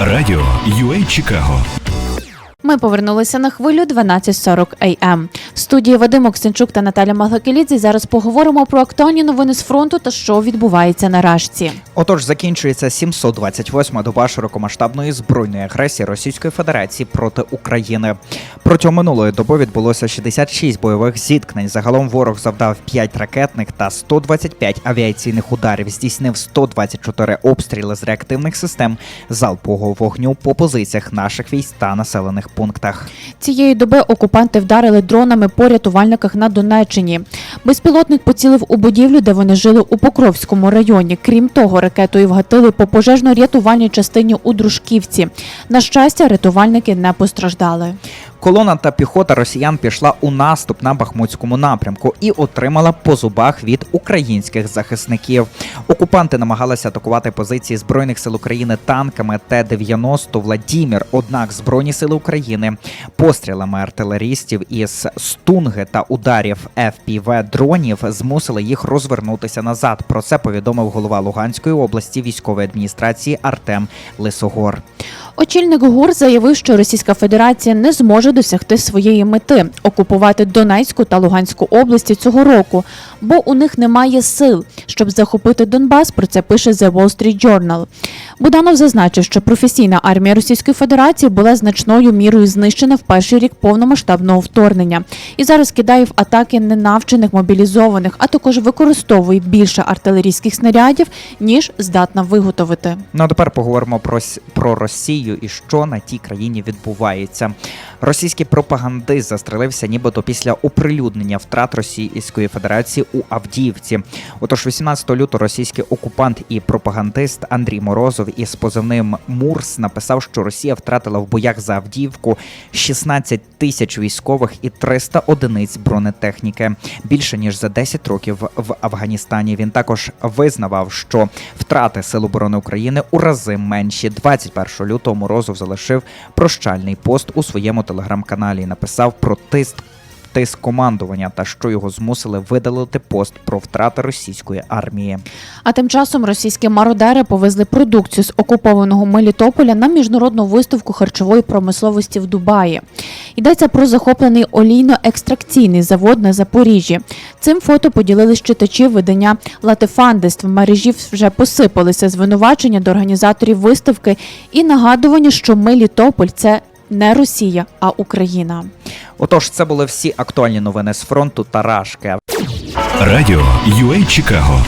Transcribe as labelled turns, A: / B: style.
A: Радіо UA Чикаго
B: Ми повернулися на хвилю 12.40 AM. В студії Вадим Оксенчук та Наталя Маглакелідзе зараз поговоримо про актуальні новини з фронту та що відбувається на Рашці.
C: Отож, закінчується 728-ма доба широкомасштабної збройної агресії Російської Федерації проти України. Протягом минулої доби відбулося 66 бойових зіткнень. Загалом ворог завдав 5 ракетних та 125 авіаційних ударів, здійснив 124 обстріли з реактивних систем залпового вогню по позиціях наших військ та населених пунктах.
B: Цієї доби окупанти вдарили дронами по рятувальниках на Донеччині. Безпілотник поцілив у будівлю, де вони жили у Покровському районі. Крім того, ракетою вгатили по пожежно-рятувальній частині у Дружківці. На щастя, рятувальники не постраждали.
C: Колона та піхота росіян пішла у наступ на Бахмутському напрямку і отримала по зубах від українських захисників. Окупанти намагалися атакувати позиції збройних сил України танками Т-90 Владімір. Однак збройні сили України пострілами артилерістів із стунги та ударів fpv дронів змусили їх розвернутися назад. Про це повідомив голова Луганської області військової адміністрації Артем Лисогор.
B: Очільник ГУР заявив, що Російська Федерація не зможе досягти своєї мети окупувати Донецьку та Луганську області цього року, бо у них немає сил, щоб захопити Донбас. Про це пише The Wall Street Journal. Буданов зазначив, що професійна армія Російської Федерації була значною мірою знищена в перший рік повномасштабного вторгнення і зараз кидає в атаки ненавчених мобілізованих, а також використовує більше артилерійських снарядів ніж здатна виготовити.
C: Ну а тепер поговоримо про, про Росію і що на тій країні відбувається. Російський пропагандист застрелився нібито після оприлюднення втрат Російської Федерації у Авдіївці. Отож, 18 лютого російський окупант і пропагандист Андрій Морозов із позивним Мурс написав, що Росія втратила в боях за Авдіївку 16 тисяч військових і 300 одиниць бронетехніки. Більше ніж за 10 років в Афганістані. Він також визнавав, що втрати Сил оборони України у рази менші. 21 лютого Морозов залишив прощальний пост у своєму телеграм-каналі і написав про тиск. Тиск командування та що його змусили видалити пост про втрати російської армії.
B: А тим часом російські мародери повезли продукцію з окупованого Мелітополя на міжнародну виставку харчової промисловості в Дубаї. Йдеться про захоплений олійно-екстракційний завод на Запоріжжі. Цим фото поділились читачі видання Латифандист. В мережі вже посипалися звинувачення до організаторів виставки і нагадування, що Мелітополь це не Росія, а Україна.
C: Отож, це були всі актуальні новини з фронту та Рашки.
A: Радіо UA Чикаго